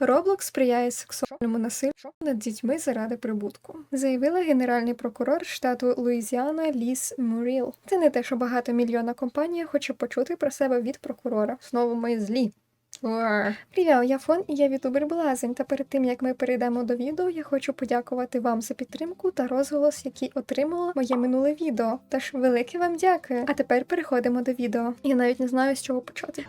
Roblox сприяє сексуальному насиллю над дітьми заради прибутку, заявила генеральний прокурор штату Луїзіана Ліс Муріл. Це не те, що багатомільйонна компанія хоче почути про себе від прокурора. Знову ми злі. Привіт, я Фон і я ютубер Блазень. Та перед тим як ми перейдемо до відео, я хочу подякувати вам за підтримку та розголос, який отримало моє минуле відео. Тож велике вам дякую. А тепер переходимо до відео. Я навіть не знаю з чого почати.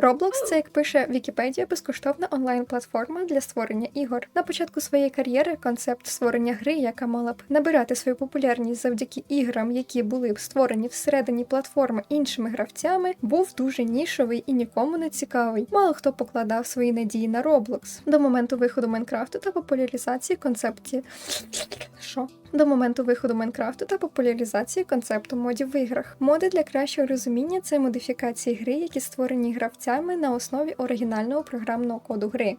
Roblox – це, як пише Вікіпедія, безкоштовна онлайн-платформа для створення ігор. На початку своєї кар'єри концепт створення гри, яка мала б набирати свою популярність завдяки іграм, які були б створені всередині платформи іншими гравцями, був дуже нішовий і нікому не цікавий. Мало хто покладав свої надії на Roblox. До моменту виходу Майнкрафту та популяризації концепції. Що? До моменту виходу Майнкрафту та популяризації концепту модів в іграх. Моди для кращого розуміння це модифікації гри, які створені гравцями на основі оригінального програмного коду гри.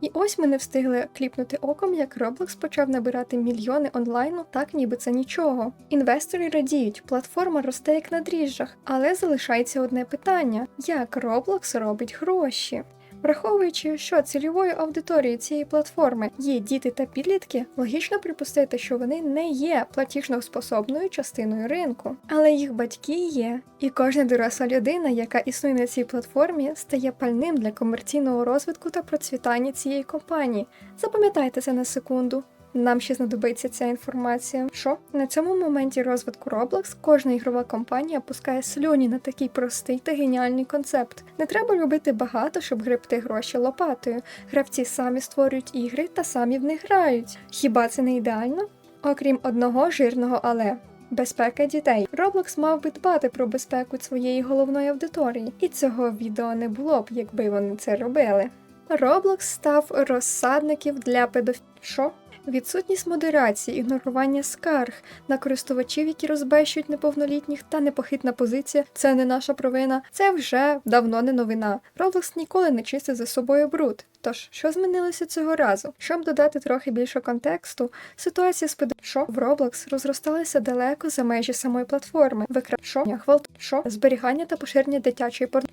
І ось ми не встигли кліпнути оком, як Roblox почав набирати мільйони онлайну, так ніби це нічого. Інвестори радіють, платформа росте як на дріжджах, але залишається одне питання: як Roblox робить гроші? Враховуючи, що цільовою аудиторією цієї платформи є діти та підлітки, логічно припустити, що вони не є платіжноспособною частиною ринку, але їх батьки є. І кожна доросла людина, яка існує на цій платформі, стає пальним для комерційного розвитку та процвітання цієї компанії. Запам'ятайте це на секунду. Нам ще знадобиться ця інформація. Що на цьому моменті розвитку Roblox кожна ігрова компанія пускає слюні на такий простий та геніальний концепт. Не треба робити багато, щоб гребти гроші лопатою. Гравці самі створюють ігри та самі в них грають. Хіба це не ідеально? Окрім одного жирного але. Безпека дітей. Roblox мав би дбати про безпеку своєї головної аудиторії, і цього відео не було б, якби вони це робили. Roblox став розсадників для педофілів. Що? Відсутність модерації, ігнорування скарг на користувачів, які розбещують неповнолітніх, та непохитна позиція це не наша провина. Це вже давно не новина. Roblox ніколи не чистить за собою бруд. Тож, що змінилося цього разу? Щоб додати трохи більше контексту, ситуація з педо... в Roblox розросталася далеко за межі самої платформи, викрашо, гвалтшо, зберігання та поширення дитячої порно.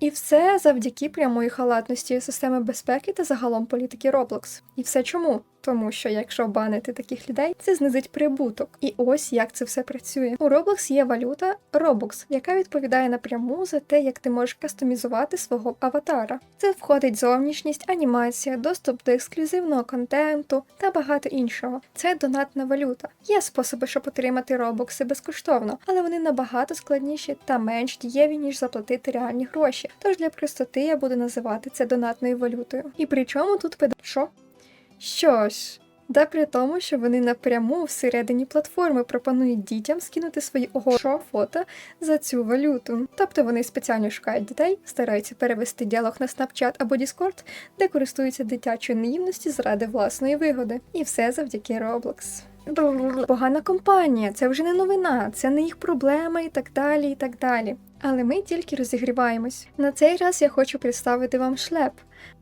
І все завдяки прямої халатності системи безпеки та загалом політики Roblox. І все чому? Тому що якщо банити таких людей, це знизить прибуток. І ось як це все працює. У Roblox є валюта Robux, яка відповідає напряму за те, як ти можеш кастомізувати свого аватара. Це входить зовнішність, анімація, доступ до ексклюзивного контенту та багато іншого. Це донатна валюта. Є способи, щоб отримати робокси безкоштовно, але вони набагато складніші та менш дієві, ніж заплатити реальні гроші. Тож для простоти я буду називати це донатною валютою. І при чому тут педа... Що? Що ж, да при тому, що вони напряму всередині платформи пропонують дітям скинути свої ого фото за цю валюту. Тобто вони спеціально шукають дітей, стараються перевести діалог на Snapchat або Discord, де користуються дитячою наївності заради власної вигоди. І все завдяки Roblox. Погана компанія, це вже не новина, це не їх проблема і так далі, і так далі. Але ми тільки розігріваємось. На цей раз я хочу представити вам шлеп.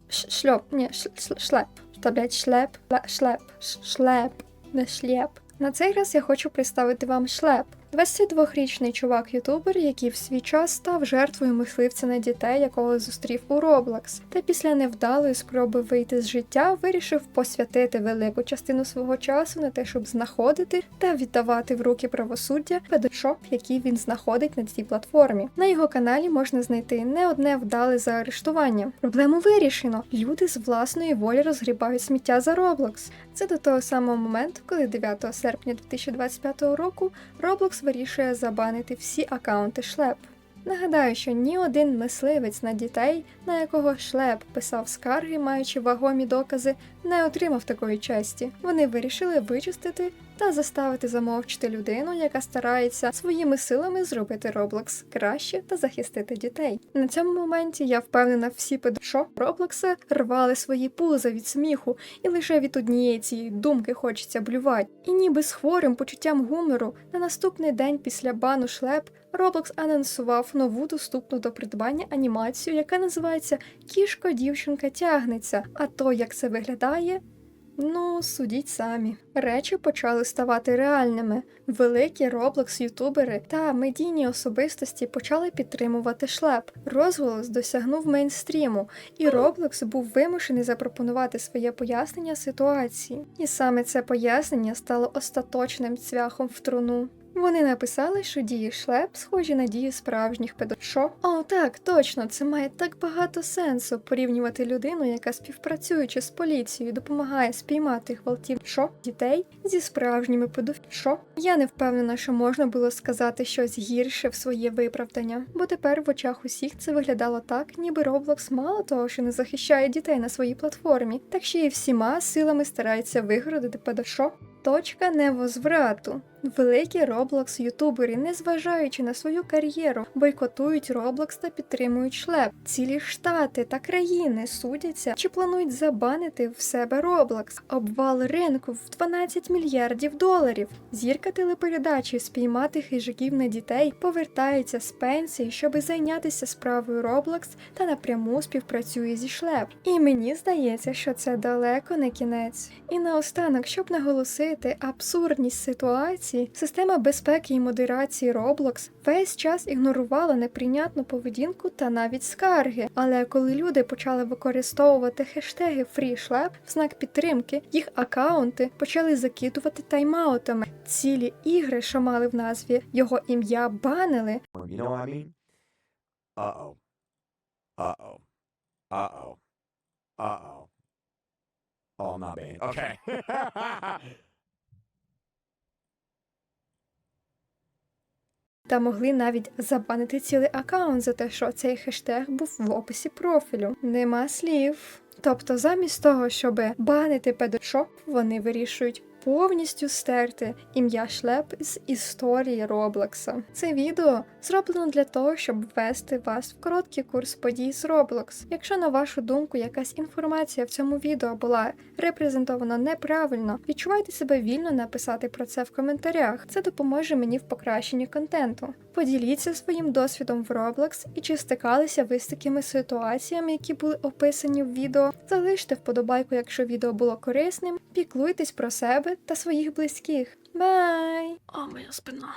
Ш шльоп, ні, ш шлеп. Та блять шлеп, шлеп, шлеп, не шлеп. На цей раз я хочу представити вам шлеп. 22-річний чувак-ютубер, який в свій час став жертвою мисливця на дітей, якого зустрів у Roblox, та після невдалої спроби вийти з життя вирішив посвятити велику частину свого часу на те, щоб знаходити та віддавати в руки правосуддя педошоп, який він знаходить на цій платформі. На його каналі можна знайти не одне вдале заарештування. Проблему вирішено. Люди з власної волі розгрібають сміття за Roblox. Це до того самого моменту, коли 9 серпня 2025 року Roblox вирішує забанити всі акаунти шлеп. Нагадаю, що ні один мисливець на дітей, на якого шлеп писав скарги, маючи вагомі докази, не отримав такої честі. Вони вирішили вичистити та заставити замовчити людину, яка старається своїми силами зробити Roblox краще та захистити дітей. На цьому моменті я впевнена, всі педошо Роблокса рвали свої пуза від сміху, і лише від однієї цієї думки хочеться блювати. І ніби з хворим почуттям гумору на наступний день після бану шлеп Roblox анонсував нову доступну до придбання анімацію, яка називається Кішко дівчинка тягнеться. А то, як це виглядає, Ну, судіть самі. Речі почали ставати реальними. Великі Roblox ютубери та медійні особистості почали підтримувати шлеп. Розголос досягнув мейнстріму, і Roblox був вимушений запропонувати своє пояснення ситуації. І саме це пояснення стало остаточним цвяхом в труну. Вони написали, що дії шлеп схожі на дії справжніх педо. Що? О, так, точно, це має так багато сенсу порівнювати людину, яка співпрацюючи з поліцією, допомагає спіймати гвалтів що? дітей зі справжніми педофілами. Що? Я не впевнена, що можна було сказати щось гірше в своє виправдання, бо тепер в очах усіх це виглядало так, ніби Roblox мало того, що не захищає дітей на своїй платформі, так ще й всіма силами старається вигородити педо. Точка невозврату. Великі Roblox ютубери, незважаючи на свою кар'єру, бойкотують Roblox та підтримують шлеп. Цілі штати та країни судяться чи планують забанити в себе Roblox. Обвал ринку в 12 мільярдів доларів. Зірка телепередачі спіймати хижаків на дітей повертається з пенсії, щоби зайнятися справою Roblox та напряму співпрацює зі шлеп. І мені здається, що це далеко не кінець. І наостанок, щоб наголосити абсурдність ситуації, система безпеки і модерації Roblox весь час ігнорувала неприйнятну поведінку та навіть скарги. Але коли люди почали використовувати хештеги FreeShlap в знак підтримки, їх акаунти почали закидувати тайм-аутами. Цілі ігри, що мали в назві його ім'я, банили, You know what I mean? Uh oh. Uh oh. Uh oh. Not banned. Okay. та могли навіть забанити цілий аккаунт за те, що цей хештег був в описі профілю. Нема слів. Тобто, замість того, щоб банити педошоп, вони вирішують повністю стерти ім'я шлеп з історії Роблокса. Це відео зроблено для того, щоб ввести вас в короткий курс подій з Roblox. Якщо на вашу думку якась інформація в цьому відео була репрезентована неправильно, відчувайте себе вільно написати про це в коментарях. Це допоможе мені в покращенні контенту. Поділіться своїм досвідом в Roblox і чи стикалися ви з такими ситуаціями, які були описані в відео. Залиште вподобайку, якщо відео було корисним. Піклуйтесь про себе та своїх близьких. Бай! А, моя спина.